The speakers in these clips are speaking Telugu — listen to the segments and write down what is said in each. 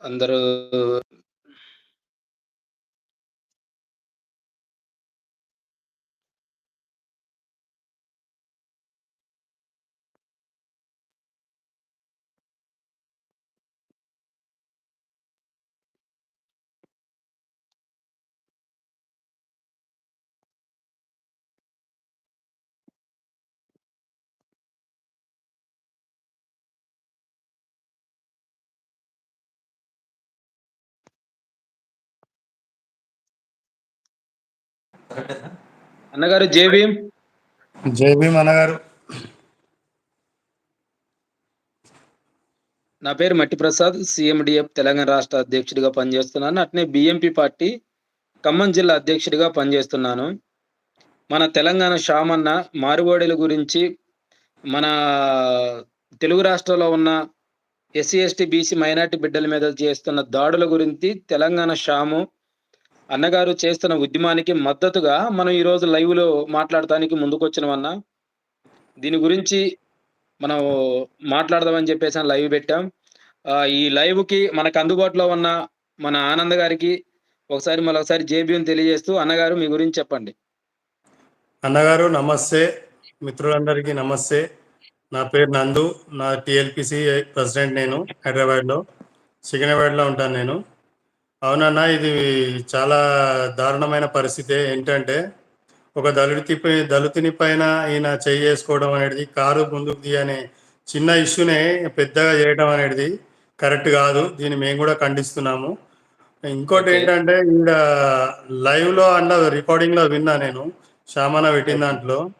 అందరూ అన్నగారు జై భీమ్. జై భీమ్ అన్నగారు నా పేరు మట్టి ప్రసాద్ సిఎండిఎఫ్ తెలంగాణ రాష్ట్ర అధ్యక్షుడిగా పనిచేస్తున్నాను. అట్నే బిఎంపి పార్టీ ఖమ్మం జిల్లా అధ్యక్షుడిగా పనిచేస్తున్నాను. మన తెలంగాణ షామన్న మారుగోడెల గురించి మన తెలుగు రాష్ట్రంలో ఉన్న ఎస్సీ ఎస్టీ బీసీ మైనార్టీ బిడ్డల మీద చేస్తున్న దాడుల గురించి తెలంగాణ షాము అన్నగారు చేస్తున్న ఉద్యమానికి మద్దతుగా మనం ఈరోజు లైవ్లో మాట్లాడటానికి ముందుకొచ్చినవన్నా. దీని గురించి మనం మాట్లాడదామని చెప్పేసి లైవ్ పెట్టాం. ఈ లైవ్కి మనకు అందుబాటులో ఉన్న మన ఆనంద్ గారికి ఒకసారి మరొకసారి జేబీఎం తెలియజేస్తూ అన్నగారు మీ గురించి చెప్పండి. అన్నగారు నమస్తే. మిత్రులందరికీ నమస్తే. నా పేరు నందు. నా టిఎల్పిసి ప్రెసిడెంట్ నేను హైదరాబాద్లో. సికింద్రాబాద్లో ఉంటాను నేను. అవునన్నా ఇది చాలా దారుణమైన పరిస్థితి ఏంటంటే ఒక దళితి పై- దళితుని పైన ఈయన చేయి చేసుకోవడం అనేది కారు ముందుకు తీ అనే చిన్న ఇష్యూనే పెద్దగా చేయడం అనేది కరెక్ట్ కాదు. దీన్ని మేము కూడా ఖండిస్తున్నాము. ఇంకోటి. ఏంటంటే ఈడ లైవ్లో అండ రికార్డింగ్లో విన్నా నేను శామన పెట్టిన దాంట్లో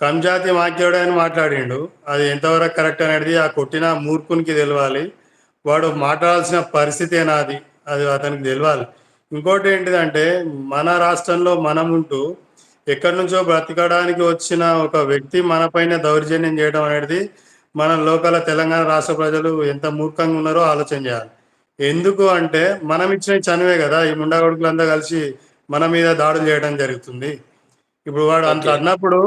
కంజాతి మాక్యోడు అని మాట్లాడిండు. అది ఎంతవరకు కరెక్ట్ అనేది ఆ కొట్టిన మూర్ఖునికి తెలవాలి. వాడు మాట్లాడాల్సిన పరిస్థితి నాది. అది అతనికి తెలవాలి. ఇంకోటి ఏంటిదంటే మన రాష్ట్రంలో మనం ఉంటూ ఎక్కడి నుంచో బ్రతకడానికి వచ్చిన ఒక వ్యక్తి మన పైన దౌర్జన్యం చేయడం అనేది మన లోకల్ తెలంగాణ రాష్ట్ర ప్రజలు ఎంత మూర్ఖంగా ఉన్నారో ఆలోచన చేయాలి. ఎందుకు అంటే మనం ఇచ్చిన చనువే కదా ఈ ముండా కొడుకులంతా కలిసి మన మీద దాడులు చేయడం జరుగుతుంది. ఇప్పుడు వాడు అంత. అన్నప్పుడు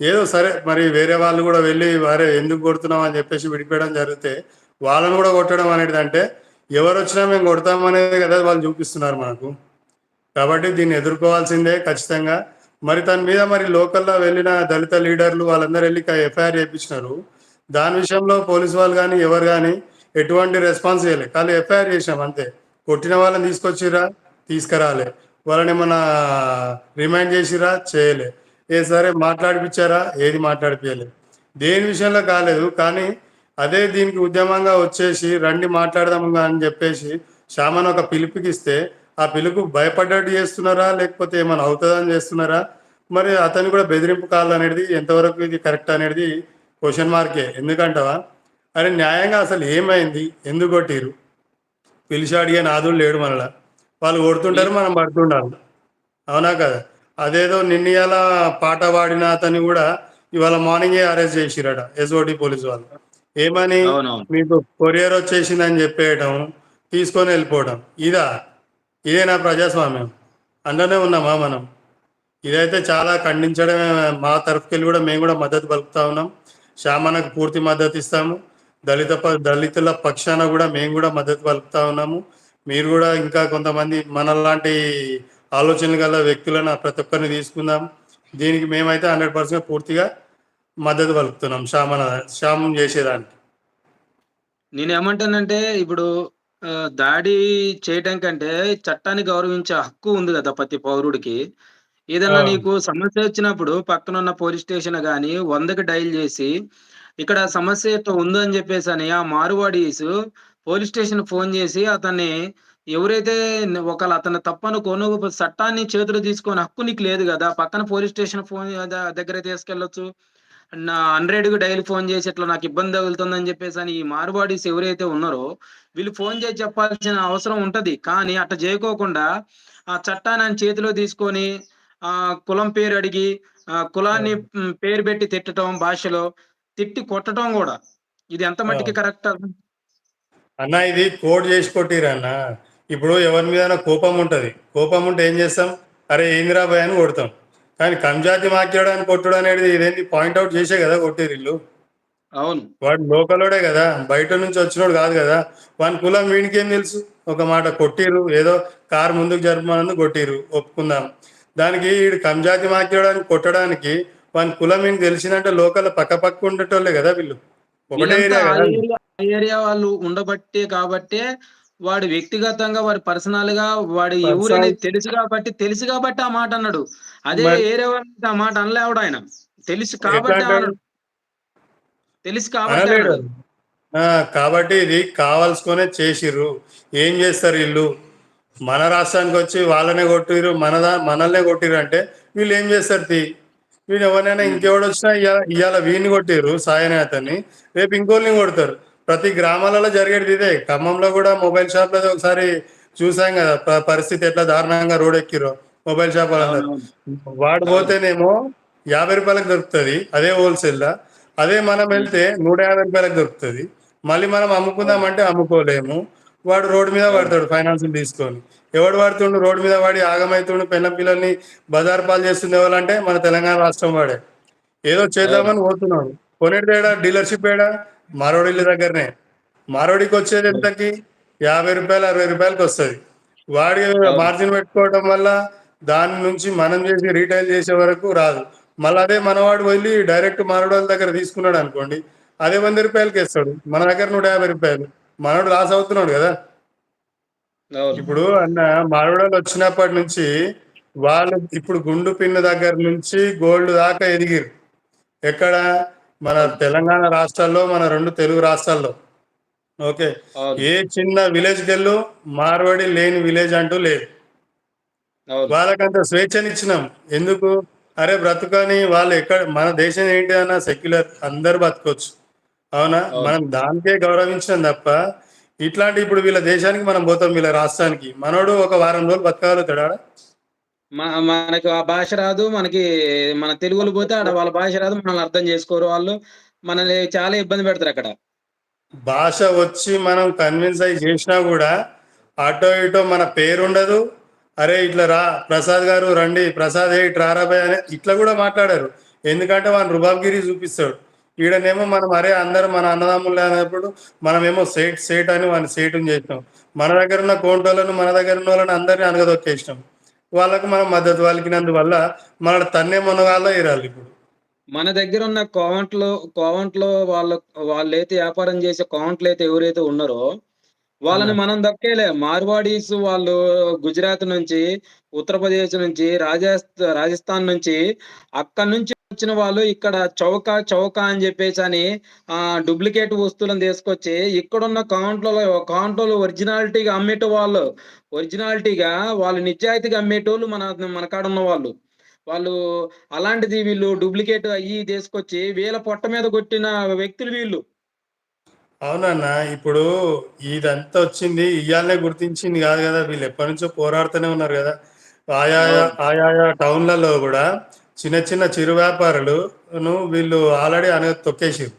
ఏదో సరే మరి వేరే వాళ్ళు కూడా వెళ్ళి వారే ఎందుకు కొడుతున్నాం అని చెప్పేసి విడిపోయడం జరిగితే వాళ్ళని కూడా కొట్టడం అనేది అంటే ఎవరు వచ్చినా మేము కొడతామనేది కదా వాళ్ళు చూపిస్తున్నారు మనకు. కాబట్టి దీన్ని ఎదుర్కోవాల్సిందే ఖచ్చితంగా. మరి తన మీద మరి లోకల్లో వెళ్ళిన దళిత లీడర్లు వాళ్ళందరూ వెళ్ళి ఎఫ్ఐఆర్ చేయించినారు దాని విషయంలో పోలీసు వాళ్ళు కానీ ఎవరు కానీ ఎటువంటి రెస్పాన్స్ చేయలేదు కానీ ఎఫ్ఐఆర్ చేసినాం అంతే. కొట్టిన వాళ్ళని తీసుకొచ్చిరా తీసుకురాలే. వాళ్ళని ఏమన్నా రిమైండ్ చేసిరా చేయలే. ఏ సరే మాట్లాడిపించారా ఏది మాట్లాడిపించలే దేని విషయంలో కాలేదు. కానీ అదే దీనికి ఉద్యమంగా వచ్చేసి రండి మాట్లాడదాము అని చెప్పేసి శ్యామను ఒక పిలుపుకిస్తే ఆ పిలుపు భయపడ్డట్టు చేస్తున్నారా లేకపోతే ఏమైనా అవుతుందని చేస్తున్నారా? మరి అతను కూడా బెదిరింపు కాల్ అనేది ఎంతవరకు ఇది కరెక్ట్ అనేది క్వశ్చన్ మార్కే. ఎందుకంటావా? అరే న్యాయంగా అసలు ఏమైంది? ఎందుకు కొట్టిరు పిలిచి అడిగే నాదులు లేడు మనలా. వాళ్ళు కొడుతుంటారు మనం పడుతుండాలి అవునా కదా? అదేదో నిన్నయాల పాట పాడిన అతన్ని కూడా ఇవాళ మార్నింగే అరెస్ట్ చేసిరట ఎస్ఓటి పోలీసు వాళ్ళు. ఏమని? మీకు కొరియర్ వచ్చేసిందని చెప్పేయటం తీసుకొని వెళ్ళిపోవడం ఇదా? ఇదే నా ప్రజాస్వామ్యం. అందులోనే ఉన్నామా మనం? ఇదైతే చాలా ఖండించడమే మా తరఫుకెళ్ళి కూడా మేము కూడా మద్దతు పలుకుతా ఉన్నాం. శ్యామనకు పూర్తి మద్దతు ఇస్తాము. దళిత దళితుల పక్షాన కూడా మేము కూడా మద్దతు పలుకుతా ఉన్నాము. మీరు కూడా ఇంకా కొంతమంది మనలాంటి ఆలోచనలు గల వ్యక్తులను ప్రతి ఒక్కరిని తీసుకుందాం. దీనికి మేమైతే హండ్రెడ్ పర్సెంట్ పూర్తిగా మద్దతు పలుకుతున్నాం శ్యామన శ్యామం చేసేదానికి. నేనేమంటానంటే ఇప్పుడు ఆ, దాడి చేయటం కంటే చట్టాన్ని గౌరవించే హక్కు ఉంది కదా ప్రతి పౌరుడికి. ఏదైనా. నీకు సమస్య వచ్చినప్పుడు పక్కన ఉన్న పోలీస్ స్టేషన్ గాని వందకి డైల్ చేసి ఇక్కడ సమస్య ఉందని చెప్పేసి అని ఆ మారువాడీస్ పోలీస్ స్టేషన్ ఫోన్ చేసి అతన్ని ఎవరైతే ఒకవేళ అతను తప్పనుకోను చట్టాన్ని చేతులు తీసుకొని హక్కు నీకు లేదు కదా పక్కన పోలీస్ స్టేషన్ ఫోన్ దగ్గర తీసుకెళ్ళొచ్చు నా హండ్రెడ్కి డైలీ ఫోన్ చేసి ఇట్లా నాకు ఇబ్బంది తగులుతుందని చెప్పేసి అని ఈ మారుబాడీస్ ఎవరైతే ఉన్నారో వీళ్ళు ఫోన్ చేసి చెప్పాల్సిన అవసరం ఉంటది. కానీ అట్లా చేయకోకుండా ఆ చట్టాన్ని చేతిలో తీసుకొని ఆ కులం పేరు అడిగి ఆ కులాన్ని పేరు పెట్టి తిట్టడం భాషలో తిట్టి కొట్టడం కూడా. ఇది ఎంత మట్టికి కరెక్ట్ అన్న ఇది కోడ్ చేసి కొట్టిరు అన్న. ఇప్పుడు ఎవరి మీద కోపం ఉంటది. కోపం ఉంటే ఏం చేస్తాం? అరే ఏందిరా భయ అని కొడతాం. కానీ కంజాతి మాట్లాడడానికి కొట్టుడు అనేది ఇదేంటి పాయింట్అవుట్ చేసే కదా కొట్టిరు ఇల్లు అవును. వాడు లోకలోడే కదా. బయట నుంచి వచ్చినోడు కాదు కదా. వాని కులం వీడికి ఏం తెలుసు? ఒక మాట కొట్టిర్రు ఏదో కారు ముందుకు జరపమన్నందుకు కొట్టిర్రు ఒప్పుకుందాం. దానికి వీడు కంజాతి మాట్లాడడానికి కొట్టడానికి వాని కులం ఏం తెలిసిందంటే లోకల్ పక్క పక్క ఉండేటోళ్ళే కదా వీళ్ళు. ఒకటే ఏరియా ఏరియా వాళ్ళు ఉండబట్టి కాబట్టే వాడు వ్యక్తిగతంగా వాడి పర్సనల్గా వాడి ఎవరు అనేది తెలుసు కాబట్టి తెలుసు కాబట్టి ఆ మాట అన్నాడు. అదే ఏరే వాళ్ళకి ఆ మాట అనలేవాడు ఆయన. తెలుసు కాబట్టి తెలుసు కాబట్టి కాబట్టి ఇది కావాల్సుకొనే చేసిర్రు. ఏం చేస్తారు వీళ్ళు? మన రాష్ట్రానికి వచ్చి వాళ్ళనే కొట్టిర్రు మన దా- మనల్నే కొట్టిర్రు అంటే వీళ్ళు ఏం చేస్తారు తీ? వీడు ఎవరినైనా ఇంకెవడు వచ్చినా ఇవాళ వీడిని కొట్టిర్రు సాయనేతని రేపు ఇంకోళ్ళని కొడతారు. ప్రతి గ్రామాలలో జరిగేది ఇదే. ఖమ్మంలో కూడా మొబైల్ షాప్లో ఒకసారి చూసాం కదా. పరిస్థితి ఎట్లా దారుణంగా రోడ్ ఎక్కిరో మొబైల్ షాప్ వాళ్ళందరూ. వాడు పోతేనేమో యాభై రూపాయలకు దొరుకుతుంది అదే హోల్సేల్ లా అదే మనం వెళ్తే నూట యాభై రూపాయలకు దొరుకుతుంది. మళ్ళీ మనం అమ్ముకుందామంటే అమ్ముకోలేము. వాడు రోడ్డు మీద పడతాడు ఫైనాన్స్ తీసుకొని. ఎవడు పడుతుండు రోడ్డు మీద వాడి ఆగమైతుండు పెళ్ళ పిల్లల్ని బజార్ పాలు చేస్తుంది ఎవరంటే మన తెలంగాణ రాష్ట్రం వాడే. ఏదో చేద్దామని పోతున్నాడు. కొనేటి తేడా డీలర్షిప్ ఏడా? మారోడిళ్ళ దగ్గరనే. మారోడికి వచ్చేది ఎంతకి? యాభై రూపాయలు అరవై రూపాయలకి వస్తుంది. వాడి మార్జిన్ పెట్టుకోవడం వల్ల దాని నుంచి మనం చేసి రీటైల్ చేసే వరకు రాదు. మళ్ళీ అదే మనవాడు వెళ్ళి డైరెక్ట్ మారోడోళ్ళ దగ్గర తీసుకున్నాడు అనుకోండి అదే వంద రూపాయలకి ఇస్తాడు మన దగ్గర నూట యాభై రూపాయలు. మనోడు లాస్ అవుతున్నాడు కదా. ఇప్పుడు అన్న మారోడోళ్ళు వచ్చినప్పటి నుంచి వాళ్ళు ఇప్పుడు గుండు పిన్ను దగ్గర నుంచి గోల్డ్ దాకా ఎదిగిరు ఎక్కడ? మన తెలంగాణ రాష్ట్రాల్లో మన రెండు తెలుగు రాష్ట్రాల్లో. ఓకే. ఏ చిన్న విలేజ్ కెళ్ళు మార్వాడి లేని విలేజ్ అంటూ లేదు. వాళ్ళకంత స్వేచ్ఛనిచ్చినాం. ఎందుకు? అరే బ్రతుకని వాళ్ళు ఎక్కడ మన దేశం ఏంటి అన్న సెక్యులర్ అందరు బతకొచ్చు. అవునా. మనం దానికే గౌరవించినాం తప్ప ఇట్లాంటి ఇప్పుడు వీళ్ళ దేశానికి మనం పోతాం వీళ్ళ రాష్ట్రానికి. మనోడు ఒక వారం రోజులు బతకగలుగుతాడా? మ- మనకి ఆ భాష రాదు మనకి మన తెలుగులో పోతే ఆడ వాళ్ళ భాష రాదు మనల్ని అర్థం చేసుకోరు వాళ్ళు. మనల్ని చాలా ఇబ్బంది పెడతారు అక్కడ. భాష వచ్చి మనం కన్విన్స్ అయ్యి చేసినా కూడా అటో ఇటో మన పేరు ఉండదు. అరే ఇట్లా రా ప్రసాద్ గారు రండి ప్రసాద్ ఏ ఇట్లా రారాబాయ్ అని ఇట్లా కూడా మాట్లాడారు. ఎందుకంటే వాని రుబాబ్గిరి చూపిస్తాడు. ఈడనేమో మనం అరే అందరు మన అన్నదమ్ములు అన్నప్పుడు మనమేమో సేట్ సేట్ అని వాడిని సేటుని చేసినాం. మన దగ్గర ఉన్న కోంటోళ్ళను మన దగ్గర ఉన్న వాళ్ళని అందరినీ అనగదొక్కేసినాం. వాళ్ళకు మనం మద్దతు వాళ్ళకినందువల్ల మన తన్నే మునగాల్లో ఇరాలి ఇప్పుడు. మన దగ్గర ఉన్న కోవంట్లో కోవంట్లో వాళ్ళ వాళ్ళైతే వ్యాపారం చేసే కోవంట్లు అయితే ఎవరైతే ఉన్నారో వాళ్ళని మనం దక్కేలే. మార్వాడీస్ వాళ్ళు గుజరాత్ నుంచి ఉత్తరప్రదేశ్ నుంచి రాజస్థ రాజస్థాన్ నుంచి అక్కడ నుంచి వచ్చిన వాళ్ళు ఇక్కడ చౌక చౌక అని చెప్పేసి అని ఆ డూప్లికేట్ వస్తువులను తీసుకొచ్చి ఇక్కడున్న కౌంట్లలో కౌంట్లో ఒరిజినాలిటీగా అమ్మేట వాళ్ళు ఒరిజినాలిటీగా వాళ్ళు నిజాయితీగా అమ్మేటోళ్ళు మన మన కాడ ఉన్న వాళ్ళు. వాళ్ళు అలాంటిది వీళ్ళు డూప్లికేట్ అయ్యి తీసుకొచ్చి వీళ్ళ పొట్ట మీద కొట్టిన వ్యక్తులు వీళ్ళు. అవునన్న ఇప్పుడు ఇదంతా వచ్చింది ఇయ్యాలనే గుర్తించింది కాదు కదా వీళ్ళు ఎప్పటి నుంచో పోరాడుతూనే ఉన్నారు కదా. ఆయా ఆయా టౌన్లలో కూడా చిన్న చిన్న చిరు వ్యాపారులను వీళ్ళు ఆల్రెడీ అనే తొక్కేసారు.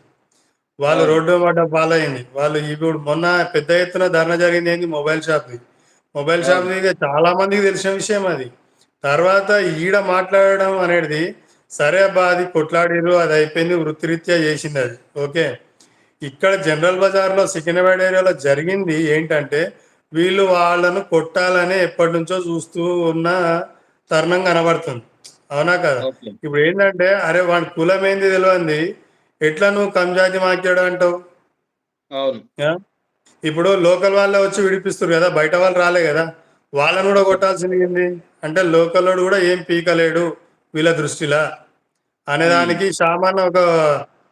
వాళ్ళు. రోడ్డు మాట పాలైంది. వాళ్ళు ఇప్పుడు మొన్న పెద్ద ఎత్తున ధర్నా జరిగింది ఏంది? మొబైల్ షాప్ మొబైల్ షాప్ చాలా మందికి తెలిసిన విషయం అది. తర్వాత ఈడ మాట్లాడడం అనేది సరే అబ్బా అది కొట్లాడిరు అది అయిపోయింది వృత్తిరీత్యా చేసింది అది. ఓకే? ఇక్కడ జనరల్ బజార్లో సికింద్రాబాద్ ఏరియాలో జరిగింది ఏంటంటే వీళ్ళు వాళ్ళను కొట్టాలని ఎప్పటి నుంచో చూస్తూ ఉన్న తరుణం కనబడుతుంది. అవునా కదా? ఇప్పుడు ఏంటంటే అరే వాడి కులం ఏంది తెలియంది ఎట్లా నువ్వు కంజాతి మాట్లాడు అంటావు? ఇప్పుడు లోకల్ వాళ్ళే వచ్చి విడిపిస్తారు కదా బయట వాళ్ళు రాలే కదా. వాళ్ళని కూడా కొట్టాల్సింది అంటే లోకల్ కూడా ఏం పీకలేడు వీళ్ళ దృష్టిలా. అనేదానికి సామాన్ ఒక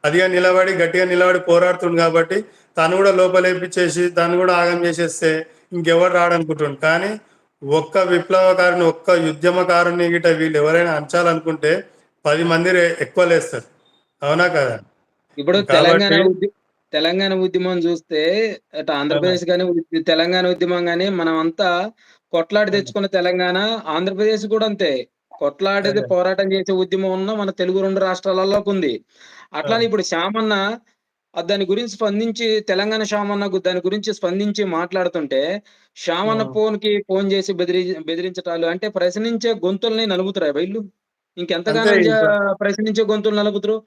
అదిగా నిలబడి గట్టిగా నిలబడి పోరాడుతుంది కాబట్టి తను కూడా లోపలేపించేసి తను కూడా ఆగం చేసేస్తే ఇంకెవరు రాడనుకుంటుండు. కానీ ఒక్క విప్లవకారుని ఒక్క ఉద్యమకారుని గిట వీళ్ళు ఎవరైనా అంచాలనుకుంటే పది మంది ఎక్కువ లేస్తారు. అవునా కదా? ఇప్పుడు తెలంగాణ తెలంగాణ ఉద్యమం చూస్తే అటు ఆంధ్రప్రదేశ్ కానీ తెలంగాణ ఉద్యమం కానీ మనం అంతా కొట్లాడి తెచ్చుకున్న తెలంగాణ ఆంధ్రప్రదేశ్ కూడా అంతే. కొట్లాడేది. పోరాటం చేసే ఉద్యమం ఉన్న మన తెలుగు రెండు రాష్ట్రాలలోకి ఉంది. అట్లానే ఇప్పుడు శ్యామన్న దాని గురించి స్పందించి తెలంగాణ శ్యామన్న దాని గురించి స్పందించి మాట్లాడుతుంటే శ్యామన్న. ఫోన్కి ఫోన్ చేసి బెదిరి బెదిరించటాలు అంటే ప్రశ్నించే గొంతుల్ని నలుగుతారా వీళ్ళు ఇంకెంతగానో ప్రశ్నించే గొంతులు నలుగుతారు?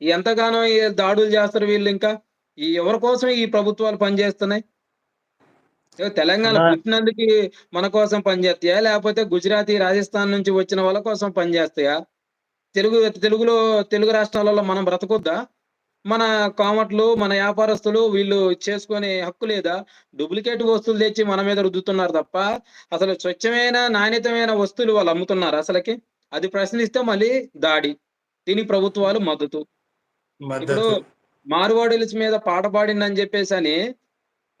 ఎంతగానో దాడులు చేస్తారు వీళ్ళు ఇంకా. ఎవరి కోసం ఈ ప్రభుత్వాలు పనిచేస్తున్నాయి? తెలంగాణ పుట్టినందుకు మన కోసం పనిచేస్తాయా? లేపోతే గుజరాతీ, రాజస్థాన్ నుంచి వచ్చిన వాళ్ళ కోసం పనిచేస్తాయా? తెలుగు తెలుగులో తెలుగు రాష్ట్రాలలో మనం బ్రతకొద్దా? మన కామట్లు, మన వ్యాపారస్తులు వీళ్ళు చేసుకునే హక్కు లేదా? డూప్లికేట్ వస్తువులు తెచ్చి మన మీద రుద్దుతున్నారు తప్ప, అసలు స్వచ్ఛమైన, నాణ్యతమైన వస్తువులు వాళ్ళు అమ్ముతున్నారా అసలకి? అది ప్రశ్నిస్తే మళ్ళీ దాడి. దీనికి ప్రభుత్వాలు మద్దతు. ఇప్పుడు మీద పాట పాడిండని చెప్పేసని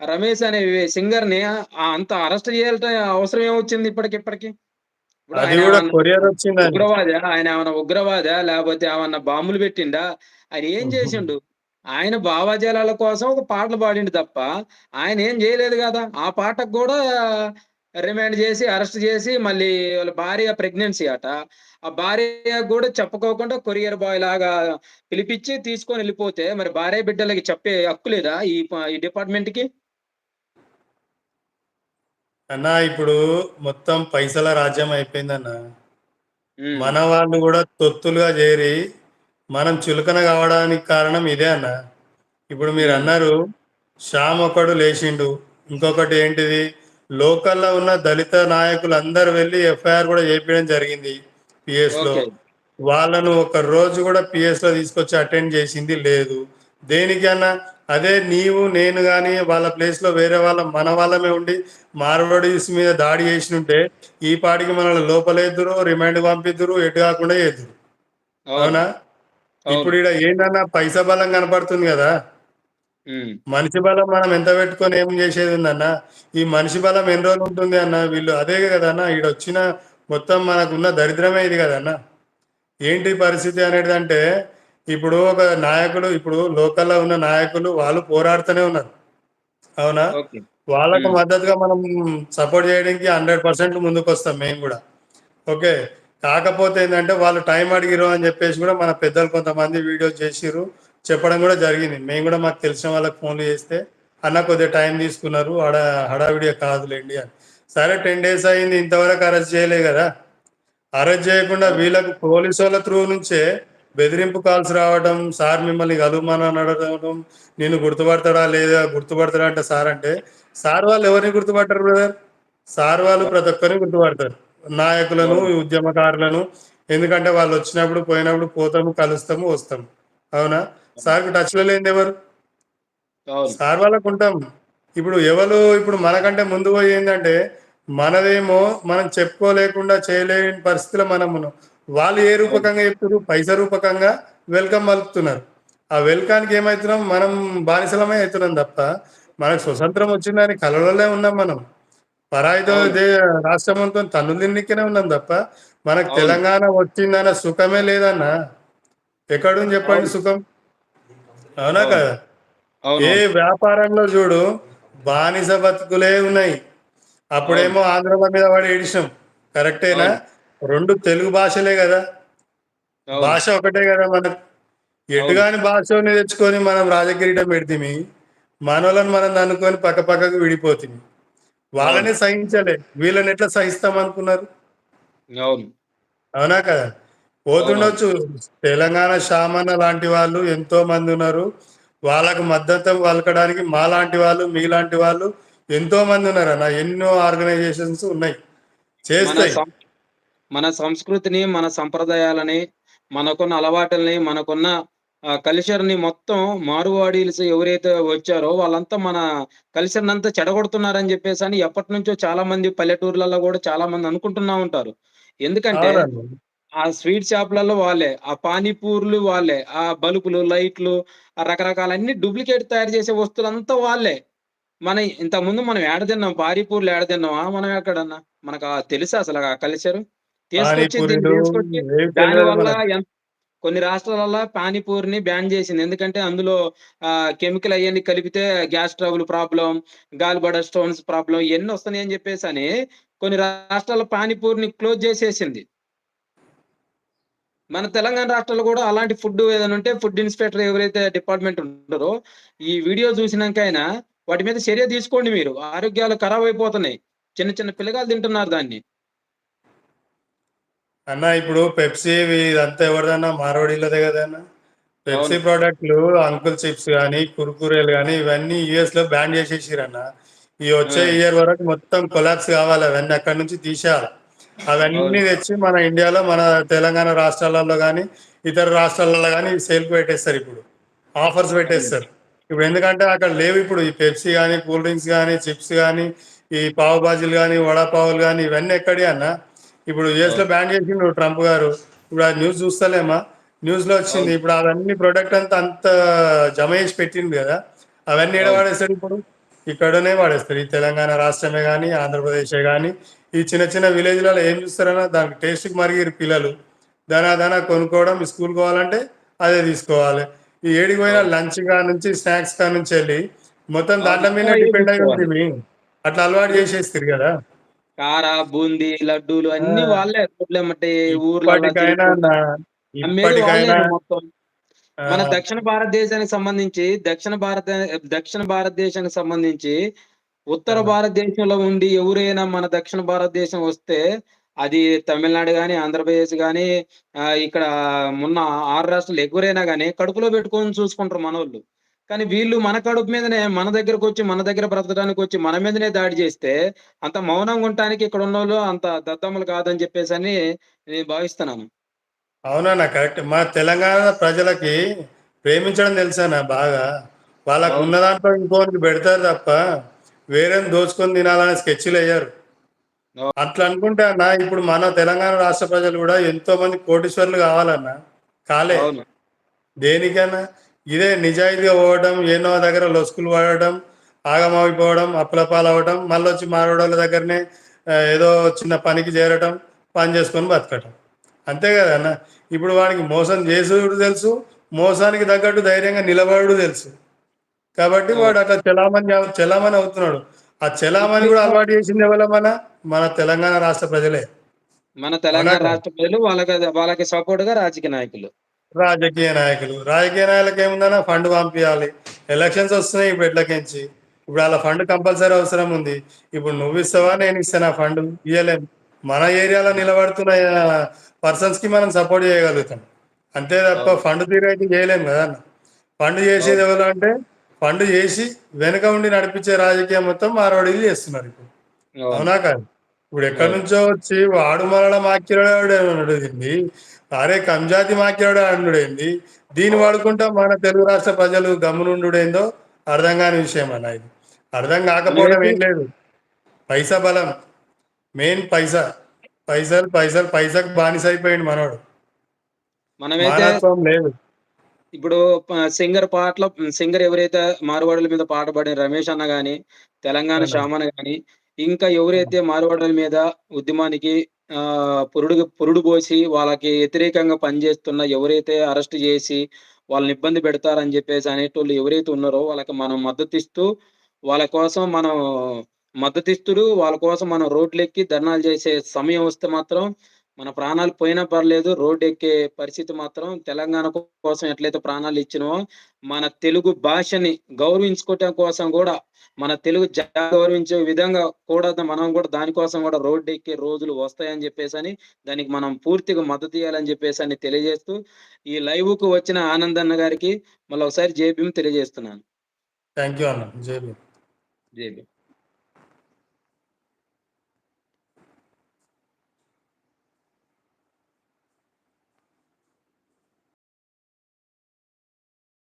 రమేష్ అనే సింగర్‌ని ఆహ్, అంత అరెస్ట్ చేయాల్ట అవసరం ఏమొచ్చింది ఇప్పటికిప్పటికి? వచ్చిందని. ఉగ్రవాదా? ఆయన ఏమన్నా ఉగ్రవాదా? లేపోతే ఏమన్నా బాంబులు పెట్టిండా? ఆయన ఏం. చేసిండు? ఆయన భావజాలాల కోసం ఒక పాటలు పాడిండు తప్ప, ఆయన ఏం చేయలేదు గదా! ఆ పాటకు గూడా రిమాండ్ చేసి, అరెస్ట్ చేసి మళ్ళీ వాళ్ళ భార్య ప్రెగ్నెన్సీ అట. ఆ భార్యకు గూడా చెప్పుకోకుండా కొరియర్ బాయ్ లాగా పిలిపిచ్చి తీసుకొని ఎళ్ళిపోతే, మరి భార్య బిడ్డలకి చెప్పే హక్కు లేదా ఈ డిపార్ట్‌మెంట్‌కి? అన్నా ఇప్పుడు మొత్తం పైసల రాజ్యం అయిపోయిందన్నా. హ్మ్. మన వాళ్ళు గూడా తొత్తులుగా చేరి, మనం చులకన కావడానికి కారణం ఇదే అన్న. ఇప్పుడు హ్మ్. మీరన్నారు, శ్యామ్ ఒకడు లేచిండు. ఇంకొకటి ఏంటిది, లోకల్‌లో ఉన్న దళిత నాయకులందరూ వెళ్ళి ఎఫ్ఐఆర్ గూడా చేపియడం జరిగింది పీఎస్‌లో. ఓకే. వాళ్ళను ఒక రోజు గూడా పీఎస్‌లో తీసుకొచ్చి అటెండ్ చేసింది లేదు. దేనికి అన్న? అదే నీవు, నేను గాని వాళ్ళ ప్లేస్‌లో వేరే వాళ్ళం మన వాళ్ళమే ఉండి మార్వాడీస్ మీద దాడి చేసినుంటే, ఈ పాటికి మనల్ని లోపలేద్దురో, రిమాండ్‌కి పంపిద్దురు, ఎటు కాకుండా చేద్దురు. అవును. ఇప్పుడు ఈడ ఏందన్నా పైసా బలం కనపడుతుంది! హ్మ్. మనిషి బలం మనం ఎంత పెట్టుకొని ఏం చేసేదుందన్న? ఈ మనిషి బలం ఎన్ని రోజులు ఉంటుంది అన్న? వీళ్ళు అదే గదన్న ఈడొచ్చిన మొత్తం మనకున్న దరిద్రమే ఇది గదన్న. ఏంటి పరిస్థితి అనేటిదంటే, ఇప్పుడు ఒక నాయకుడు ఇప్పుడు లోకల్‌లో ఉన్న నాయకులు వాళ్ళు పోరాడుతూనే ఉన్నారు. అవునా? వాళ్ళకు. మద్దతుగా మనం సపోర్ట్ చేయడానికి 100% ముందుకొస్తాం మేము గూడా. ఓకే. కాకపోతే ఏందంటే, వాళ్ళు టైం అడిగిర్రు అని చెప్పేసి గూడా మన పెద్దలు కొంతమంది వీడియోస్ చేసిర్రు. చెప్పడం గూడా జరిగింది. మేము గూడా మాకు తెలిసిన వాళ్ళకి ఫోన్‌లు చేస్తే, అన్న కొద్దిగా టైం తీసుకున్నారు. హడా హడావిడిగా కాదులెండి అని. సరే 10 డేస్ అయింది. ఇంతవరకు అరెస్ట్ చేయలే గదా! అరెస్ట్ చేయకుండా. వీళ్ళకు పోలీసోళ్ళ త్రూ నుంచే బెదిరింపు కాల్స్ రావడం, సార్ మిమ్మల్ని కలవమని అడగడం, నిన్ను గుర్తుపడతాడా లేదా? గుర్తుపడతాడా అంటే సార్ అంటే, సార్ వాళ్ళు ఎవరిని గుర్తుపట్టరు బ్రదర్. సార్ వాళ్ళు ప్రతి ఒక్కరిని గుర్తుపడతారు. నాయకులను. ఉద్యమకారులను. ఎందుకంటే వాళ్ళొచ్చినప్పుడు, పోయినప్పుడు పోతాము, కలుస్తాము, వస్తాము. అవునా? సార్‌కి టచ్‌లో లేనిదెవరు? అవును. సార్ వాళ్ళకుంటాం. ఇప్పుడు ఎవలు ఇప్పుడు మనకంటే ముందు పోయి ఏందంటే, మనదేమో మనం చెప్పుకోలేకుండా చేయలేని పరిస్థితిలో మనమున్నాం. వాళ్ళు ఏ. రూపకంగా చెప్తుర్రు? పైస రూపకంగా వెల్కమ్ పలుకుతున్నారు. ఆ వెల్కామ్‌కి ఏమైతున్నాం? మనం బానిసలమే అయితున్నాం తప్ప, మనకు స్వతంత్రం వచ్చిందని కలలోనే ఉన్నాం మనం. పరాయితో అవును. దే రాష్ట్రమంతో తన్నులు తిననీకే ఉన్నాం తప్ప, మనకు. తెలంగాణ వచ్చిందన్న సుఖమే లేదన్న. ఎక్కడుంది చెప్పండి. సుఖం? అవునా. కదా? ఏ. వ్యాపారంలో చూడు బానిస బతుకులే ఉన్నాయి. అప్పుడేమో ఆంధ్రుల మీద పడి ఏడిసినాం. కరెక్టేనా? 2 తెలుగు భాషలే! అవును. భాష ఒకటే మనకు. అవును. ఎటుగాని భాషోని తెచ్చుకొని మనం రాజకిరీటం పెడితిమి. మనోళ్ళని మనం తన్నుకొని పక్క పక్కకు విడిపోతిమి. అవును. వాళ్ళనే సహించలే. వీళ్ళని ఎట్లా సహిస్తాం అనుకున్నారు? అవును. కదా? పోతుండొచ్చు. తెలంగాణ షామన్న లాంటి వాళ్ళు ఎంతో మందున్నారు. వాళ్ళకు మద్దతు పలకడానికి మాలాంటి వాళ్ళు, మీలాంటి వాళ్ళు ఎంతో మందున్నారన్న. ఎన్నో ఆర్గనైజేషన్స్ ఉన్నాయి. మన చేస్తాయి. మన సంస్కృతిని, మన సంప్రదాయాలని, మనకున్న అలవాటుల్ని, మనకున్న కల్చర్‌ని మొత్తం మారువాడీల్స్ ఎవరైతే వచ్చారో వాళ్ళంతా మన కల్చర్‌నంతా చెడగొడుతున్నారని జెప్పేసని ఎప్పటినుంచో చాలామంది పల్లెటూర్లలో గూడా చాలామంది అనుకుంటున్నా ఉంటారు. ఎందుకంటే. ఆ స్వీట్ షాపులలో వాళ్ళే, ఆ పానీపూర్లు వాళ్ళే, ఆ బల్బులు, లైట్లు, ఆ రకరకాలన్నీ డూప్లికేట్ తయారు చేసే వస్తువులంతా వాళ్ళే. మన ఇంతకుముందు మనం ఏడ తిన్నాం? పానీపూర్లు ఏడ తిన్నామా మనం ఎక్కడన్నా? మనకు తెలుసా అసలు ఆ కల్చరు? తీసుకొచ్చి తీసుకొచ్చి దానివల్ల కొన్ని రాష్ట్రాలల్ల పానీపూరిని బ్యాన్ చేసింది. ఎందుకంటే అందులో కెమికల్ అయన్నీ కలిపితే gas trouble problem, gallbladder stones problem ఇయన్నీ వస్తున్నాయని చెప్పేసని కొన్ని రాష్ట్రాల్లో పానీపూరిని క్లోజ్ చేసేసింది. మన తెలంగాణ రాష్ట్రాల్లో గూడా అలాంటి ఫుడ్డు ఏదైనా ఉంటే ఫుడ్ ఇన్స్‌పెక్టర్ ఎవరైతే డిపార్ట్‌మెంట్ ఉంటారో, ఈ వీడియో చూసినంకైనా వాటి మీద చర్య తీసుకోండి మీరు. ఆరోగ్యాలు ఖరాబయిపోతున్నాయి. చిన్న చిన్న పిల్లగాళ్ళు తింటున్నారు దాన్ని. అన్న ఇప్పుడు పెప్సీ ఇదంతా ఎవరిదన్నా మార్వాడీలదే గదన్నా! పెప్సీ. ప్రొడక్ట్‌లు అంకుల్ చిప్స్ గాని, కుర్కురేలు గాని ఇవన్నీ యూఎస్‌లో బ్యాన్ చేసేసిర్రన్న. ఈ వచ్చే. ఇయర్ వరకు మొత్తం కొలాప్స్ కావాలి అవన్నీ అక్కడి నుంచి తీసేయాలి అవన్నీ అవును. తెచ్చి మన ఇండియాలో మన తెలంగాణ రాష్ట్రాలలో కానీ ఇతర రాష్ట్రాలలో కానీ సేల్కి పెట్టేస్తారు ఇప్పుడు ఆఫర్స్ పెట్టేస్తారు ఇప్పుడు ఎందుకంటే అక్కడ లేవు ఇప్పుడు ఈ పెప్సీ కానీ కూల్ డ్రింక్స్ కానీ చిప్స్ కానీ ఈ పావు బాజీలు కానీ వడాపావులు కానీ ఇవన్నీ ఎక్కడి అన్న ఇప్పుడు యుఎస్లో బ్యాన్ చేసిండు ట్రంప్ గారు ఇప్పుడు ఆ న్యూస్ చూస్తలేమా న్యూస్లో వచ్చింది. ఇప్పుడు అవన్నీ ప్రొడక్ట్ అంతా అంత జమ చేసి పెట్టిండు కదా అవన్నీ అవును. వాడేస్తాడు ఇప్పుడు ఇక్కడనే వాడేస్తారు ఈ తెలంగాణ రాష్ట్రమే కానీ ఆంధ్రప్రదేశే కానీ ఈ చిన్న చిన్న విలేజ్లలో ఏం చూస్తారన్నా దానికి టేస్ట్కి మరిగిరు పిల్లలు దానా దానా కొనుక్కోవడం స్కూల్ పోవాలంటే అదే తీసుకోవాలి ఈ ఏడికి పోయిన. లంచ్ కా నుంచి స్నాక్స్ కా నుంచి వెళ్ళి మొత్తం. దాంట్లో మీద డిపెండ్ అయి. ఉంటుంది అట్లా అలవాటు చేసేస్తారు కదా కార బూందీ లడ్డూలు అన్ని. వాళ్ళే మొత్తం ఆ, మన దక్షిణ భారతదేశానికి సంబంధించి దక్షిణ భారత దక్షిణ భారతదేశానికి సంబంధించి ఉత్తర. భారతదేశంలో ఉండి ఎవరైనా మన దక్షిణ భారతదేశం వస్తే అది తమిళనాడు గాని ఆంధ్రప్రదేశ్ గాని ఆ, ఇక్కడ ఉన్న ఆరు రాష్ట్రాలు ఎవరైనా గానీ కడుపులో పెట్టుకొని చూసుకుంటారు మనోళ్ళు కానీ వీళ్ళు మన కడుపు మీదనే మన దగ్గరకు వచ్చి మన దగ్గర బ్రతకడానికి వచ్చి మన మీదనే దాడి చేస్తే అంత మౌనంగా ఉండటానికి ఇక్కడ ఉన్న వాళ్ళు అంత దద్దమ్మలు కాదని చెప్పేసి అని నేను భావిస్తున్నాను. అవునన్నా కరెక్ట్. మా తెలంగాణ ప్రజలకి ప్రేమించడం తెలుసానా బాగా? వాళ్ళకు అవును. ఉన్న దాంట్లో ఇంకోనికి పెడతారు తప్ప వేరే దోచుకొని తినాలనే స్కెచ్లు అయ్యారు అవును. అట్లా అనుకుంటే అన్న ఇప్పుడు మన తెలంగాణ రాష్ట్ర ప్రజలు కూడా ఎంతో మంది కోటీశ్వర్లు కావాలన్న కాలే. అవును. దేనికైనా ఇదే నిజాయితీగా పోవడం ఎన్నో దగ్గర లొసుకులు పడడం ఆగమైపోవడం అప్పులపాలు అవ్వడం మళ్ళీ వచ్చి మారోడోళ్ళ దగ్గరనే ఏదో చిన్న పనికి చేరటం పని చేసుకొని బతకటం. అంతే కదా అన్న? ఇప్పుడు వాడికి మోసం చేసుడు తెలుసు మోసానికి తగ్గట్టు ధైర్యంగా నిలబడు తెలుసు. కాబట్టి వాడు అట్లా చలామణి చలామణి అవుతున్నాడు. ఆ చలామణి కూడా అలవాటు చేసింది ఎవరో మన మన తెలంగాణ రాష్ట్ర ప్రజలే. మన తెలంగాణ? రాష్ట్ర ప్రజలు వాళ్ళకి వాళ్ళకి సపోర్ట్గా రాజకీయ నాయకులు. రాజకీయ నాయకులు. రాజకీయ నాయకులకు ఏముందన్నా ఫండ్ పంపించాలి ఎలక్షన్స్ వస్తున్నాయి ఇప్పుడు ఎట్లకించి ఇప్పుడు వాళ్ళ ఫండ్ కంపల్సరీ అవసరం ఉంది. ఇప్పుడు నువ్వు ఇస్తావా నేను ఇస్తాను ఆ ఫండ్? ఇవ్వలేం మన ఏరియాలో నిలబడుతున్న పర్సన్స్కి మనం సపోర్ట్ చేయగలుగుతాం. అంతే తప్ప. ఫండ్ తీరు అయితే చేయలేం కదా ఫండ్ చేసేది ఎవరు అంటే ఫండ్ చేసి వెనక ఉండి నడిపించే రాజకీయం మొత్తం మారవాడీలు చేస్తున్నారు ఇప్పుడు. అవును. కాదు. ఇప్పుడు ఎక్కడి. నుంచో వచ్చి వాడు మరల మాక్యరాడు అడుగుతుంది. అరే కంజాతి మాక్యరాడు అనుడేంది దీన్ని వాడుకుంటా మన తెలుగు రాష్ట్ర ప్రజలు గమ్మునుండుడేందో అర్థం కాని విషయం అన్న ఇది. అర్థం కాకపోవడం ఏం లేదు. పైసా బలం. మెయిన్ పైసా. పైసలు పైసలు పైసాకు బానిస అయిపోయింది మనోడు. మనమైతే లేదు. ఇప్పుడు సింగర్ పాటల సింగర్ ఎవరైతే మారువాడుల మీద పాట పాడిన రమేష్ అన్న గాని తెలంగాణ అవునా. శ్యామన్న గాని ఇంకా ఎవరైతే మారువాడుల మీద ఉద్యమానికి పురుడు పురుడు పోసి వాళ్ళకి వ్యతిరేకంగా పనిచేస్తున్న ఎవరైతే అరెస్ట్ చేసి వాళ్ళని ఇబ్బంది పెడతారని చెప్పేసి అనేటోళ్ళు ఎవరైతే ఉన్నారో వాళ్ళకి మనం మద్దతు ఇస్తూ వాళ్ళ కోసం మనం మద్దతు ఇస్తుడు వాళ్ళ కోసం మనం రోడ్లెక్కి ధర్నాలు చేసే సమయం వస్తే మాత్రం మన ప్రాణాలు పోయినా పర్లేదు రోడ్డు ఎక్కే పరిస్థితి మాత్రం తెలంగాణ కోసం ఎట్లయితే ప్రాణాలు ఇచ్చినో మన తెలుగు భాషని గౌరవించుకోవటం కోసం కూడా మన తెలుగు గౌరవించే విధంగా కూడా మనం కూడా దానికోసం కూడా రోడ్డు ఎక్కే రోజులు వస్తాయని చెప్పేసి అని దానికి మనం పూర్తిగా మద్దతు ఇవ్వాలని చెప్పేసి అని తెలియజేస్తూ ఈ లైవ్కు వచ్చిన ఆనందన్న గారికి మళ్ళీ ఒకసారి జేబీఎం తెలియజేస్తున్నాను. థ్యాంక్ యూ అన్న. జై భీమ్. జేబీ